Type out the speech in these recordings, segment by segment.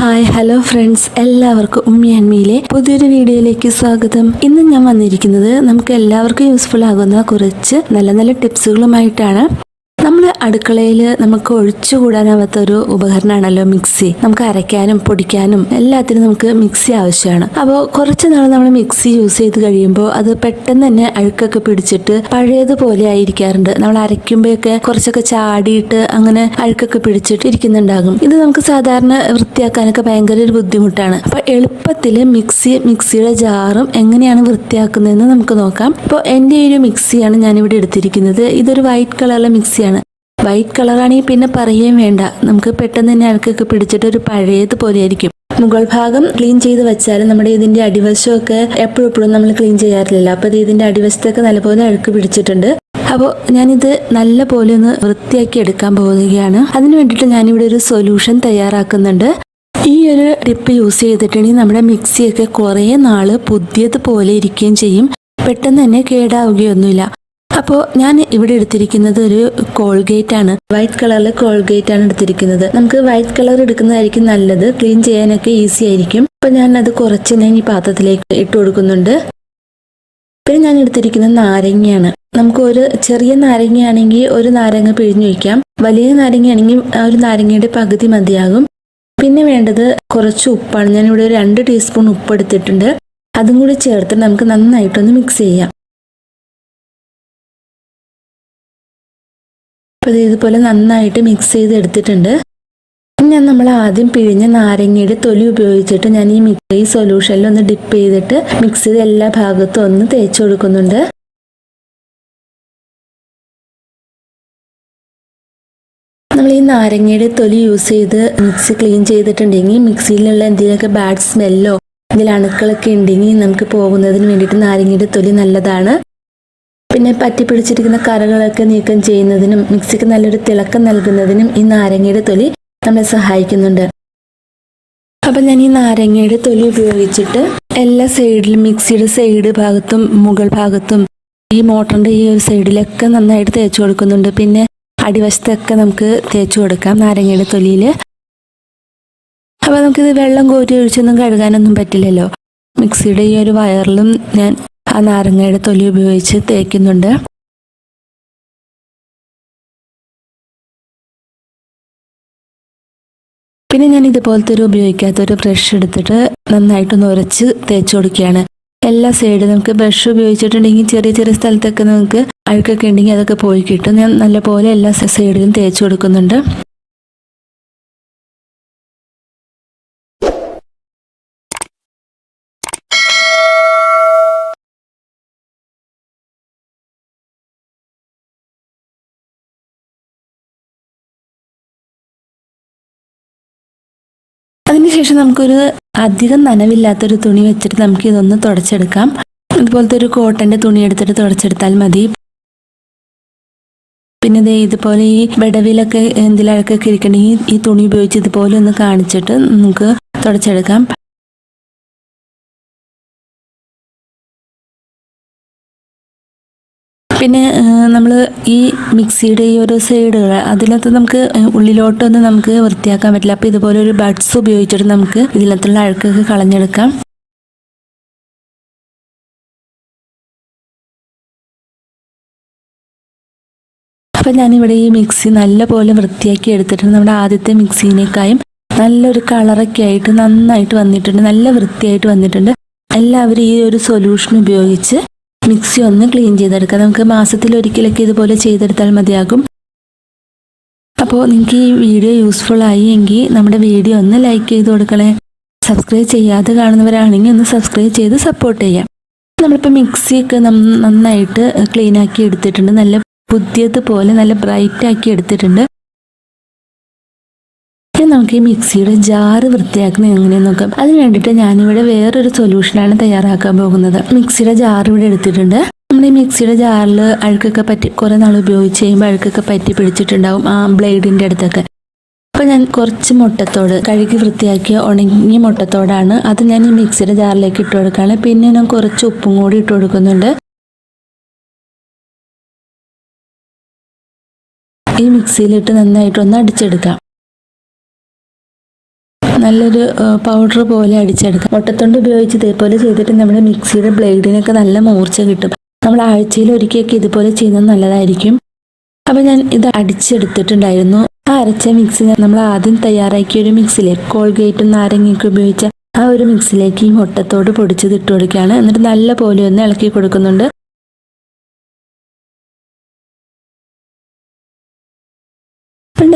Hi hello friends എല്ലാവർക്കും ഉമ്മി അന്മിയിലെ പുതിയൊരു വീഡിയോയിലേക്ക് സ്വാഗതം. ഇന്ന് ഞാൻ വന്നിരിക്കുന്നത് നമുക്ക് എല്ലാവർക്കും യൂസ്ഫുൾ ആകുന്ന കുറച്ച് നല്ല നല്ല ടിപ്സുകളുമായിട്ടാണ് അടുക്കളയിൽ നമുക്ക് ഒഴിച്ചുകൂടാനാവാത്ത ഒരു ഉപകരണമാണല്ലോ മിക്സി. നമുക്ക് അരയ്ക്കാനും പൊടിക്കാനും എല്ലാത്തിനും നമുക്ക് മിക്സി ആവശ്യമാണ്. അപ്പോൾ കുറച്ച് നാൾ നമ്മൾ മിക്സി യൂസ് ചെയ്ത് കഴിയുമ്പോൾ അത് പെട്ടെന്ന് തന്നെ അഴുക്കൊക്കെ പിടിച്ചിട്ട് പഴയതുപോലെ ആയിരിക്കാറുണ്ട്. നമ്മൾ അരയ്ക്കുമ്പോഴൊക്കെ കുറച്ചൊക്കെ ചാടിയിട്ട് അങ്ങനെ അഴുക്കൊക്കെ പിടിച്ചിട്ട് ഇരിക്കുന്നുണ്ടാകും. ഇത് നമുക്ക് സാധാരണ വൃത്തിയാക്കാനൊക്കെ ഭയങ്കര ഒരു ബുദ്ധിമുട്ടാണ്. അപ്പോൾ എളുപ്പത്തിൽ മിക്സി മിക്സിയുടെ ജാറും എങ്ങനെയാണ് വൃത്തിയാക്കുന്നതെന്ന് നമുക്ക് നോക്കാം. ഇപ്പോൾ എന്റെ ഒരു മിക്സിയാണ് ഞാനിവിടെ എടുത്തിരിക്കുന്നത്. ഇതൊരു വൈറ്റ് കളറിലെ മിക്സിയാണ്. വൈറ്റ് കളറാണെങ്കിൽ പിന്നെ പറയുകയും വേണ്ട. നമുക്ക് പെട്ടെന്ന് തന്നെ അഴുക്കൊക്കെ പിടിച്ചിട്ട് ഒരു പഴയതുപോലെ ആയിരിക്കും മുകൾ ഭാഗം ക്ലീൻ ചെയ്ത് വെച്ചാൽ നമ്മുടെ ഇതിന്റെ അടിവശമൊക്കെ എപ്പോഴും എപ്പോഴും നമ്മൾ ക്ലീൻ ചെയ്യാറില്ല അപ്പോൾ ഇത് ഇതിന്റെ അടിവശത്തൊക്കെ നല്ലപോലെ അഴുക്ക് പിടിച്ചിട്ടുണ്ട്. അപ്പോൾ ഞാനിത് നല്ല പോലെ ഒന്ന് വൃത്തിയാക്കി എടുക്കാൻ പോവുകയാണ്. അതിന് വേണ്ടിയിട്ട് ഞാനിവിടെ ഒരു സൊല്യൂഷൻ തയ്യാറാക്കുന്നുണ്ട്. ഈ ഒരു ടിപ്പ് യൂസ് ചെയ്തിട്ടുണ്ടെങ്കിൽ നമ്മുടെ മിക്സിയൊക്കെ കുറേ നാൾ പുതിയതുപോലെ ഇരിക്കുകയും ചെയ്യും. പെട്ടെന്ന് തന്നെ കേടാവുകയൊന്നുമില്ല. അപ്പോൾ ഞാൻ ഇവിടെ എടുത്തിരിക്കുന്നത് ഒരു കോൾഗേറ്റ് ആണ്. വൈറ്റ് കളറിൽ കോൾഗേറ്റ് ആണ് എടുത്തിരിക്കുന്നത്. നമുക്ക് വൈറ്റ് കളർ എടുക്കുന്നതായിരിക്കും നല്ലത്. ക്ലീൻ ചെയ്യാനൊക്കെ ഈസി ആയിരിക്കും. അപ്പോൾ ഞാൻ അത് കുറച്ച് ഞാൻ ഈ പാത്രത്തിലേക്ക് ഇട്ട് കൊടുക്കുന്നുണ്ട്. പിന്നെ ഞാൻ എടുത്തിരിക്കുന്നത് നാരങ്ങയാണ്. നമുക്ക് ഒരു ചെറിയ നാരങ്ങയാണെങ്കിൽ ഒരു നാരങ്ങ പിഴിഞ്ഞു വയ്ക്കാം വലിയ നാരങ്ങയാണെങ്കിൽ ആ ഒരു നാരങ്ങയുടെ പകുതി മതിയാകും. പിന്നെ വേണ്ടത് കുറച്ച് ഉപ്പാണ്. ഞാനിവിടെ ഒരു രണ്ട് ടീസ്പൂൺ ഉപ്പ് എടുത്തിട്ടുണ്ട്. അതും കൂടി ചേർത്ത് നമുക്ക് നന്നായിട്ടൊന്ന് മിക്സ് ചെയ്യാം. അപ്പോൾ ഇത് ഇതുപോലെ നന്നായിട്ട് മിക്സ് ചെയ്ത് എടുത്തിട്ടുണ്ട്. ഞാൻ നമ്മൾ ആദ്യം പിഴിഞ്ഞ നാരങ്ങയുടെ തൊലി ഉപയോഗിച്ചിട്ട് ഞാൻ ഈ മിക്സ് ഈ സൊല്യൂഷനിൽ ഒന്ന് ഡിപ്പ് ചെയ്തിട്ട് മിക്സ് ചെയ്ത് എല്ലാ ഭാഗത്തും ഒന്ന് തേച്ച് കൊടുക്കുന്നുണ്ട്. നമ്മൾ ഈ നാരങ്ങയുടെ തൊലി യൂസ് ചെയ്ത് മിക്സി ക്ലീൻ ചെയ്തിട്ടുണ്ടെങ്കിൽ മിക്സിയിലുള്ള എന്തെങ്കിലുമൊക്കെ ബാഡ് സ്മെല്ലോ എന്തെങ്കിലും അണുക്കളൊക്കെ ഉണ്ടെങ്കിൽ നമുക്ക് പോകുന്നതിന് വേണ്ടിയിട്ട് നാരങ്ങയുടെ തൊലി നല്ലതാണ്. പിന്നെ പറ്റി പിടിച്ചിരിക്കുന്ന കറകളൊക്കെ നീക്കം ചെയ്യുന്നതിനും മിക്സിക്ക് നല്ലൊരു തിളക്കം നൽകുന്നതിനും ഈ നാരങ്ങയുടെ തൊലി നമ്മളെ സഹായിക്കുന്നുണ്ട്. അപ്പം ഞാൻ ഈ നാരങ്ങയുടെ തൊലി ഉപയോഗിച്ചിട്ട് എല്ലാ സൈഡിലും മിക്സിയുടെ സൈഡ് ഭാഗത്തും മുകൾ ഭാഗത്തും ഈ മോട്ടറിന്റെ ഈ ഒരു സൈഡിലൊക്കെ നന്നായിട്ട് തേച്ച് കൊടുക്കുന്നുണ്ട്. പിന്നെ അടിവശത്തൊക്കെ നമുക്ക് തേച്ച് കൊടുക്കാം നാരങ്ങയുടെ തൊലിയിൽ. അപ്പോൾ നമുക്കിത് വെള്ളം കോരി ഒഴിച്ചൊന്നും കഴുകാനൊന്നും പറ്റില്ലല്ലോ. മിക്സിയുടെ ഈ ഒരു വയറിലും ഞാൻ ആ നാരങ്ങയുടെ തൊലി ഉപയോഗിച്ച് തേക്കുന്നുണ്ട്. പിന്നെ ഞാൻ ഇതുപോലത്തെ ഒരു ഉപയോഗിക്കാത്തൊരു ബ്രഷ് എടുത്തിട്ട് നന്നായിട്ടൊന്ന് ഉരച്ച് തേച്ച് കൊടുക്കുകയാണ്. എല്ലാ സൈഡും നമുക്ക് ബ്രഷ് ഉപയോഗിച്ചിട്ടുണ്ടെങ്കിൽ ചെറിയ ചെറിയ സ്ഥലത്തൊക്കെ നമുക്ക് അഴുക്കൊക്കെ ഉണ്ടെങ്കിൽ അതൊക്കെ പോയി കിട്ടും. ഞാൻ നല്ലപോലെ എല്ലാ സൈഡിലും തേച്ച് കൊടുക്കുന്നുണ്ട്. അതിനുശേഷം നമുക്കൊരു അധികം നനവില്ലാത്തൊരു തുണി വെച്ചിട്ട് നമുക്ക് ഇതൊന്ന് തുടച്ചെടുക്കാം. ഇതുപോലത്തെ ഒരു കോട്ടന്റെ തുണി എടുത്തിട്ട് തുടച്ചെടുത്താൽ മതി. പിന്നെ ദേ ഇതുപോലെ ഈ വിടവിലൊക്കെ എന്തിലൊക്കെ ഇരിക്കണമെങ്കിൽ ഈ തുണി ഉപയോഗിച്ച് ഇതുപോലെ ഒന്ന് കാണിച്ചിട്ട് നമുക്ക് തുടച്ചെടുക്കാം. പിന്നെ നമ്മൾ ഈ മിക്സിയുടെ ഈ ഓരോ സൈഡുകൾ അതിനകത്ത് നമുക്ക് ഉള്ളിലോട്ടൊന്നും നമുക്ക് വൃത്തിയാക്കാൻ പറ്റില്ല. അപ്പോൾ ഇതുപോലെ ഒരു ബഡ്സ് ഉപയോഗിച്ചിട്ട് നമുക്ക് ഇതിനകത്തുള്ള അഴുക്കൊക്കെ കളഞ്ഞെടുക്കാം. അപ്പം ഞാനിവിടെ ഈ മിക്സി നല്ലപോലെ വൃത്തിയാക്കി എടുത്തിട്ടുണ്ട്. നമ്മുടെ ആദ്യത്തെ മിക്സിനേക്കായും നല്ലൊരു കളറൊക്കെ ആയിട്ട് നന്നായിട്ട് വന്നിട്ടുണ്ട്. നല്ല വൃത്തിയായിട്ട് വന്നിട്ടുണ്ട്. എല്ലാവരും ഈ ഒരു സൊല്യൂഷൻ ഉപയോഗിച്ച് മിക്സി ഒന്ന് ക്ലീൻ ചെയ്തെടുക്കാം. നമുക്ക് മാസത്തിൽ ഒരിക്കലൊക്കെ ഇതുപോലെ ചെയ്തെടുത്താൽ മതിയാകും. അപ്പോൾ നിങ്ങൾക്ക് ഈ വീഡിയോ യൂസ്ഫുൾ ആയി എങ്കിൽ നമ്മുടെ വീഡിയോ ഒന്ന് ലൈക്ക് ചെയ്ത് കൊടുക്കണേ. സബ്സ്ക്രൈബ് ചെയ്യാതെ കാണുന്നവരാണെങ്കിൽ ഒന്ന് സബ്സ്ക്രൈബ് ചെയ്ത് സപ്പോർട്ട് ചെയ്യാം. നമ്മളിപ്പോൾ മിക്സിയൊക്കെ നന്നായിട്ട് ക്ലീൻ ആക്കി എടുത്തിട്ടുണ്ട്. നല്ല പുതിയത് പോലെ നല്ല ബ്രൈറ്റ് ആക്കി എടുത്തിട്ടുണ്ട്. നമുക്ക് ഈ മിക്സിയുടെ ജാറ് വൃത്തിയാക്കുന്നത് എങ്ങനെയെന്ന് നോക്കാം. അതിന് വേണ്ടിയിട്ട് ഞാനിവിടെ വേറൊരു സൊല്യൂഷനാണ് തയ്യാറാക്കാൻ പോകുന്നത്. മിക്സിയുടെ ജാർ ഇവിടെ എടുത്തിട്ടുണ്ട്. നമ്മൾ ഈ മിക്സിയുടെ ജാറിൽ അഴുക്കൊക്കെ പറ്റി കുറേ നാൾ ഉപയോഗിച്ച് കഴിയുമ്പോൾ അഴുക്കൊക്കെ പറ്റി പിടിച്ചിട്ടുണ്ടാവും ആ ബ്ലേഡിന്റെ അടുത്തൊക്കെ. അപ്പോൾ ഞാൻ കുറച്ച് മുട്ടത്തോട് കഴുകി വൃത്തിയാക്കിയ ഉണങ്ങിയ മുട്ടത്തോടാണ് അത് ഞാൻ ഈ മിക്സിയുടെ ജാറിലേക്ക് ഇട്ട് കൊടുക്കുകയാണ് പിന്നെ ഞാൻ കുറച്ച് ഉപ്പും കൂടി ഇട്ട് കൊടുക്കുന്നുണ്ട്. ഈ മിക്സിയിലിട്ട് നന്നായിട്ടൊന്ന് അടിച്ചെടുക്കാം. നല്ലൊരു പൗഡർ പോലെ അടിച്ചെടുക്കാം. മുട്ടത്തൊണ്ട് ഉപയോഗിച്ച് ഇതേപോലെ ചെയ്തിട്ട് നമ്മുടെ മിക്സിയുടെ ബ്ലേഡിനൊക്കെ നല്ല മൂർച്ച കിട്ടും. നമ്മൾ ആഴ്ചയിൽ ഒരിക്കലൊക്കെ ഇതുപോലെ ചെയ്യുന്നത് നല്ലതായിരിക്കും. അപ്പോൾ ഞാൻ ഇത് അടിച്ചെടുത്തിട്ടുണ്ടായിരുന്നു. ആ അരച്ച മിക്സി നമ്മൾ ആദ്യം തയ്യാറാക്കിയ ഒരു മിക്സിയിലെ കോൾഗേറ്റും നാരങ്ങയൊക്കെ ഉപയോഗിച്ച ആ ഒരു മിക്സിലേക്ക് ഈ മുട്ടത്തോട് പൊടിച്ചത് ഇട്ട് കൊടുക്കുകയാണ്. എന്നിട്ട് നല്ല പോലെ ഒന്ന് ഇളക്കി കൊടുക്കുന്നുണ്ട്.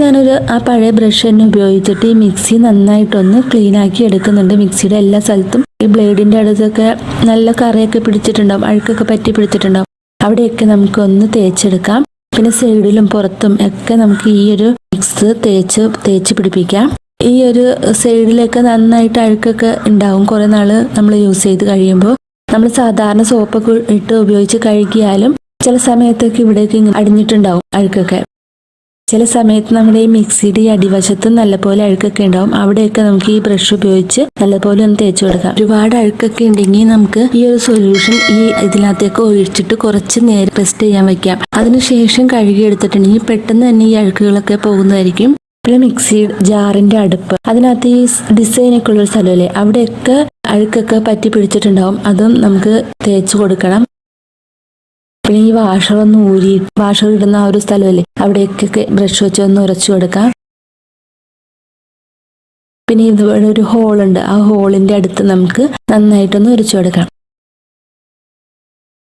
ഞാനൊരു ആ പഴയ ബ്രഷ് തന്നെ ഉപയോഗിച്ചിട്ട് ഈ മിക്സി നന്നായിട്ടൊന്ന് ക്ലീൻ ആക്കി എടുക്കുന്നുണ്ട്. മിക്സിയുടെ എല്ലാ സ്ഥലത്തും ഈ ബ്ലേഡിന്റെ അടുത്തൊക്കെ നല്ല കറിയൊക്കെ പിടിച്ചിട്ടുണ്ടാവും. അഴുക്കൊക്കെ പറ്റി പിടിച്ചിട്ടുണ്ടാവും. അവിടെയൊക്കെ നമുക്കൊന്ന് തേച്ചെടുക്കാം. പിന്നെ സൈഡിലും പുറത്തും ഒക്കെ നമുക്ക് ഈ ഒരു മിക്സ് തേച്ച് തേച്ച് പിടിപ്പിക്കാം. ഈ ഒരു സൈഡിലൊക്കെ നന്നായിട്ട് അഴുക്കൊക്കെ ഉണ്ടാവും. കുറെ നാൾ നമ്മൾ യൂസ് ചെയ്ത് കഴിയുമ്പോൾ നമ്മൾ സാധാരണ സോപ്പൊക്കെ ഇട്ട് ഉപയോഗിച്ച് കഴുകിയാലും ചില സമയത്തൊക്കെ ഇവിടേക്ക് അടിഞ്ഞിട്ടുണ്ടാവും അഴുക്കൊക്കെ. ചില സമയത്ത് നമ്മുടെ ഈ മിക്സിയുടെ അടിവശത്ത് നല്ലപോലെ അഴുക്കൊക്കെ ഉണ്ടാവും. അവിടെയൊക്കെ നമുക്ക് ഈ ബ്രഷ് ഉപയോഗിച്ച് നല്ലപോലെ ഒന്ന് തേച്ച് കൊടുക്കാം. ഒരുപാട് അഴുക്കൊക്കെ ഉണ്ടെങ്കിൽ നമുക്ക് ഈ ഒരു സൊല്യൂഷൻ ഈ ഇതിനകത്തേക്ക് ഒഴിച്ചിട്ട് കുറച്ച് നേരം റെസ്റ്റ് ചെയ്യാൻ വെക്കാം. അതിനുശേഷം കഴുകി എടുത്തിട്ടുണ്ടെങ്കിൽ പെട്ടെന്ന് തന്നെ ഈ അഴുക്കുകളൊക്കെ പോകുന്നതായിരിക്കും. പിന്നെ മിക്സി ജാറിന്റെ അടുപ്പ്. അതിനകത്ത് ഈ ഡിസൈനൊക്കെ ഉള്ള സ്ഥലമല്ലേ അവിടെയൊക്കെ അഴുക്കൊക്കെ പറ്റി പിടിച്ചിട്ടുണ്ടാവും. അതും നമുക്ക് തേച്ച് കൊടുക്കണം. പിന്നെ ഈ വാഷർ ഒന്ന് ഊരി വാഷർ ഇടുന്ന ആ ഒരു സ്ഥലമല്ലേ? അവിടേക്കൊക്കെ ബ്രഷ് വെച്ച് ഒന്ന് ഉരച്ചു കൊടുക്കാം. പിന്നെ ഇതുപോലെ ഒരു ഹോളുണ്ട് ആ ഹോളിന്റെ അടുത്ത് നമുക്ക് നന്നായിട്ടൊന്ന് ഉരച്ചു കൊടുക്കാം.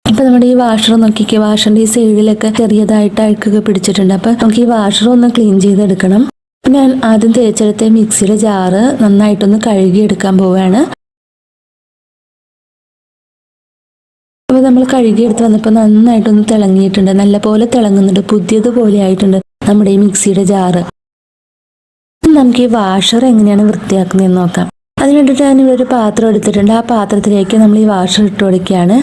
ഇപ്പൊ നമ്മുടെ ഈ വാഷർ നോക്കിക്കേ വാഷറിന്റെ ഈ സൈഡിലൊക്കെ ചെറിയതായിട്ട് അഴുക്കൊക്കെ പിടിച്ചിട്ടുണ്ട്. അപ്പൊ നമുക്ക് ഈ വാഷർ ഒന്ന് ക്ലീൻ ചെയ്തെടുക്കണം. ഞാൻ ആദ്യം തേച്ചെടുത്ത മിക്സിയുടെ ജാറ് നന്നായിട്ടൊന്ന് കഴുകി എടുക്കാൻ പോവുകയാണ് നമ്മൾ കഴുകിയെടുത്ത് വന്നപ്പോൾ നന്നായിട്ടൊന്ന് തിളങ്ങിയിട്ടുണ്ട്. നല്ല പോലെ തിളങ്ങുന്നുണ്ട്. പുതിയതുപോലെ ആയിട്ടുണ്ട് നമ്മുടെ ഈ മിക്സിയുടെ ജാറ്. നമുക്ക് ഈ വാഷർ എങ്ങനെയാണ് വൃത്തിയാക്കുന്നതെന്ന് നോക്കാം. അതിന് വേണ്ടിയിട്ട് ഞാൻ ഇവിടെ ഒരു പാത്രം എടുത്തിട്ടുണ്ട്. ആ പാത്രത്തിലേക്ക് നമ്മൾ ഈ വാഷർ ഇട്ട് കൊടുക്കുകയാണ്.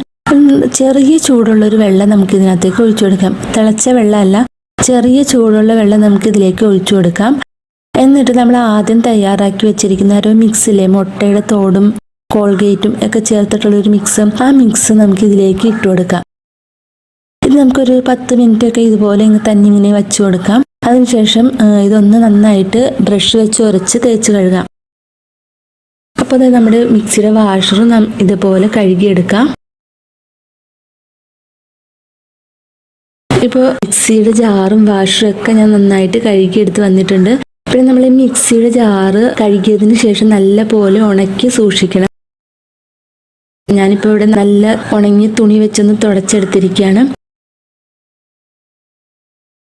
ചെറിയ ചൂടുള്ള ഒരു വെള്ളം നമുക്ക് ഇതിനകത്തേക്ക് ഒഴിച്ചു കൊടുക്കാം. തിളച്ച വെള്ളമല്ല ചെറിയ ചൂടുള്ള വെള്ളം നമുക്ക് ഇതിലേക്ക് ഒഴിച്ചു കൊടുക്കാം. എന്നിട്ട് നമ്മൾ ആദ്യം തയ്യാറാക്കി വെച്ചിരിക്കുന്ന ഒരു മിക്സിലെ മുട്ടയുടെ തോടും കോൾഗേറ്റും ഒക്കെ ചേർത്തിട്ടുള്ള ഒരു മിക്സ് ആ മിക്സ് നമുക്ക് ഇതിലേക്ക് ഇട്ട് കൊടുക്കാം. ഇത് നമുക്കൊരു പത്ത് മിനിറ്റ് ഒക്കെ ഇതുപോലെ ഇങ്ങനെ തന്നെ ഇങ്ങനെ വെച്ചു കൊടുക്കാം. അതിനുശേഷം ഇതൊന്ന് നന്നായിട്ട് ബ്രഷ് വെച്ച് ഉരച്ച് തേച്ച് കഴുകാം. അപ്പോൾ നമ്മുടെ മിക്സിയുടെ വാഷറും ഇതുപോലെ കഴുകിയെടുക്കാം. ഇപ്പോൾ മിക്സിയുടെ ജാറും വാഷറും ഒക്കെ ഞാൻ നന്നായിട്ട് കഴുകിയെടുത്ത് വന്നിട്ടുണ്ട്. പിന്നെ നമ്മൾ മിക്സിയുടെ ജാറ് കഴുകിയതിന് ശേഷം നല്ല പോലെ ഉണക്കി സൂക്ഷിക്കണം. ഞാനിപ്പോൾ ഇവിടെ നല്ല ഉണങ്ങിയ തുണി വെച്ചൊന്ന് തുടച്ചെടുത്തിരിക്കുകയാണ്.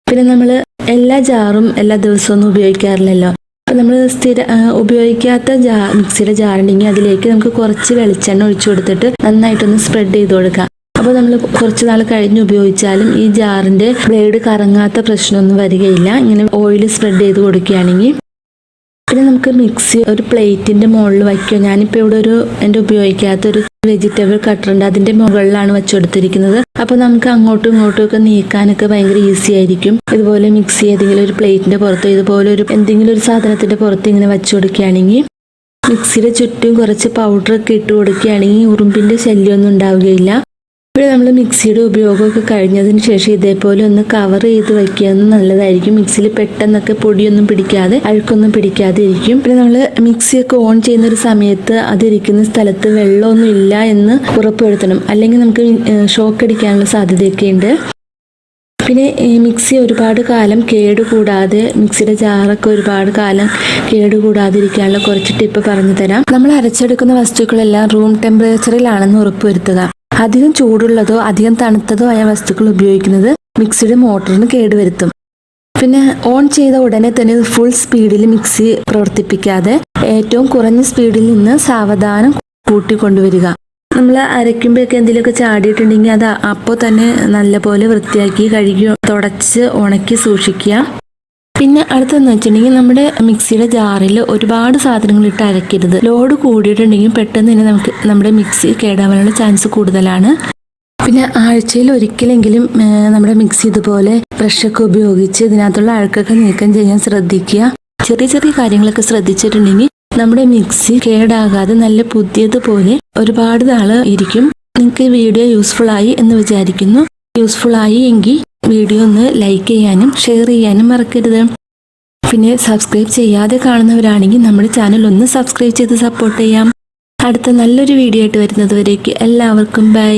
പിന്നെ നമ്മൾ എല്ലാ ജാറും എല്ലാ ദിവസവും ഒന്നും ഉപയോഗിക്കാറില്ലല്ലോ. അപ്പം നമ്മൾ സ്ഥിര ഉപയോഗിക്കാത്ത ജാ മിക്സിയുടെ ജാറുണ്ടെങ്കിൽ അതിലേക്ക് നമുക്ക് കുറച്ച് വെളിച്ചെണ്ണ ഒഴിച്ചു കൊടുത്തിട്ട് നന്നായിട്ടൊന്ന് സ്പ്രെഡ് ചെയ്ത് കൊടുക്കാം. അപ്പോൾ നമ്മൾ കുറച്ച് നാൾ കഴിഞ്ഞ് ഉപയോഗിച്ചാലും ഈ ജാറിന്റെ ബ്ലേഡ് കറങ്ങാത്ത പ്രശ്നമൊന്നും വരികയില്ല. ഇങ്ങനെ ഓയിൽ സ്പ്രെഡ് ചെയ്ത് കൊടുക്കുകയാണെങ്കിൽ പിന്നെ നമുക്ക് മിക്സി ഒരു പ്ലേറ്റിന്റെ മുകളിൽ വയ്ക്കുക ഞാനിപ്പോൾ ഇവിടെ ഒരു എന്റെ ഉപയോഗിക്കാത്ത ഒരു വെജിറ്റബിൾ കട്ടർ ഉണ്ട്. അതിന്റെ മുകളിലാണ് വെച്ചെടുത്തിരിക്കുന്നത്. അപ്പോൾ നമുക്ക് അങ്ങോട്ടും ഇങ്ങോട്ടും ഒക്കെ നീക്കാനൊക്കെ ഭയങ്കര ഈസി ആയിരിക്കും. ഇതുപോലെ മിക്സി ഏതെങ്കിലും ഒരു പ്ലേറ്റിന്റെ പുറത്ത് ഇതുപോലെ ഒരു എന്തെങ്കിലും ഒരു സാധനത്തിന്റെ പുറത്ത് ഇങ്ങനെ വെച്ചു കൊടുക്കുകയാണെങ്കിൽ മിക്സിയുടെ ചുറ്റും കുറച്ച് പൗഡറൊക്കെ ഇട്ട് കൊടുക്കുകയാണെങ്കിൽ ഉറുമ്പിന്റെ ശല്യമൊന്നും ഉണ്ടാവുകയില്ല. ഇവിടെ നമ്മൾ മിക്സിയുടെ ഉപയോഗമൊക്കെ കഴിഞ്ഞതിന് ശേഷം ഇതേപോലെ ഒന്ന് കവർ ചെയ്ത് വയ്ക്കുന്നത് നല്ലതായിരിക്കും. മിക്സിയിൽ പെട്ടെന്നൊക്കെ പൊടിയൊന്നും പിടിക്കാതെ അഴുക്കൊന്നും പിടിക്കാതെ ഇരിക്കും. പിന്നെ നമ്മൾ മിക്സിയൊക്കെ ഓൺ ചെയ്യുന്ന ഒരു സമയത്ത് അതിരിക്കുന്ന സ്ഥലത്ത് വെള്ളമൊന്നും ഇല്ല എന്ന് ഉറപ്പുവരുത്തണം. അല്ലെങ്കിൽ നമുക്ക് ഷോക്ക് അടിക്കാനുള്ള സാധ്യതയൊക്കെ ഉണ്ട്. പിന്നെ മിക്സി ഒരുപാട് കാലം കേടുകൂടാതെ മിക്സിയുടെ ജാറൊക്കെ ഒരുപാട് കാലം കേടുകൂടാതിരിക്കാനുള്ള കുറച്ച് ടിപ്പ് പറഞ്ഞു തരാം നമ്മൾ അരച്ചെടുക്കുന്ന വസ്തുക്കളെല്ലാം റൂം ടെമ്പറേച്ചറിലാണെന്ന് ഉറപ്പുവരുത്തുക. അധികം ചൂടുള്ളതോ അധികം തണുത്തതോ ആയ വസ്തുക്കൾ ഉപയോഗിക്കുന്നത് മിക്സിയുടെ മോട്ടറിന് കേടുവരുത്തും. പിന്നെ ഓൺ ചെയ്ത ഉടനെ തന്നെ ഫുൾ സ്പീഡിൽ മിക്സി പ്രവർത്തിപ്പിക്കാതെ ഏറ്റവും കുറഞ്ഞ സ്പീഡിൽ നിന്ന് സാവധാനം കൂട്ടിക്കൊണ്ടുവരിക നമ്മൾ അരയ്ക്കുമ്പോഴൊക്കെ എന്തെങ്കിലുമൊക്കെ ചാടിയിട്ടുണ്ടെങ്കിൽ അത് അപ്പോൾ തന്നെ നല്ലപോലെ വൃത്തിയാക്കി കഴുകി തുടച്ച് ഉണക്കി സൂക്ഷിക്കുക. പിന്നെ അടുത്തെന്ന് വെച്ചിട്ടുണ്ടെങ്കിൽ നമ്മുടെ മിക്സിയുടെ ജാറിൽ ഒരുപാട് സാധനങ്ങൾ ഇട്ട് അരക്കരുത്. ലോഡ് കൂടിയിട്ടുണ്ടെങ്കിൽ പെട്ടെന്ന് തന്നെ നമുക്ക് നമ്മുടെ മിക്സി കേടാവാനുള്ള ചാൻസ് കൂടുതലാണ്. പിന്നെ ആഴ്ചയിൽ ഒരിക്കലെങ്കിലും നമ്മുടെ മിക്സി ഇതുപോലെ ബ്രഷൊക്കെ ഉപയോഗിച്ച് ഇതിനകത്തുള്ള അഴുക്കൊക്കെ നീക്കം ചെയ്യാൻ ശ്രദ്ധിക്കുക. ചെറിയ ചെറിയ കാര്യങ്ങളൊക്കെ ശ്രദ്ധിച്ചിട്ടുണ്ടെങ്കിൽ നമ്മുടെ മിക്സി കേടാകാതെ നല്ല പുതിയതുപോലെ ഒരുപാട് നാൾ ഇരിക്കും. നിങ്ങൾക്ക് വീഡിയോ യൂസ്ഫുൾ ആയി എന്ന് വിചാരിക്കുന്നു. യൂസ്ഫുൾ ആയി എങ്കിൽ വീഡിയോ ഒന്ന് ലൈക്ക് ചെയ്യാനും ഷെയർ ചെയ്യാനും മറക്കരുത്. പിന്നെ സബ്സ്ക്രൈബ് ചെയ്യാതെ കാണുന്നവരാണെങ്കിൽ നമ്മുടെ ചാനൽ ഒന്ന് സബ്സ്ക്രൈബ് ചെയ്ത് സപ്പോർട്ട് ചെയ്യാം. അടുത്ത നല്ലൊരു വീഡിയോ ആയിട്ട് വരുന്നത് വരേക്ക് എല്ലാവർക്കും ബൈ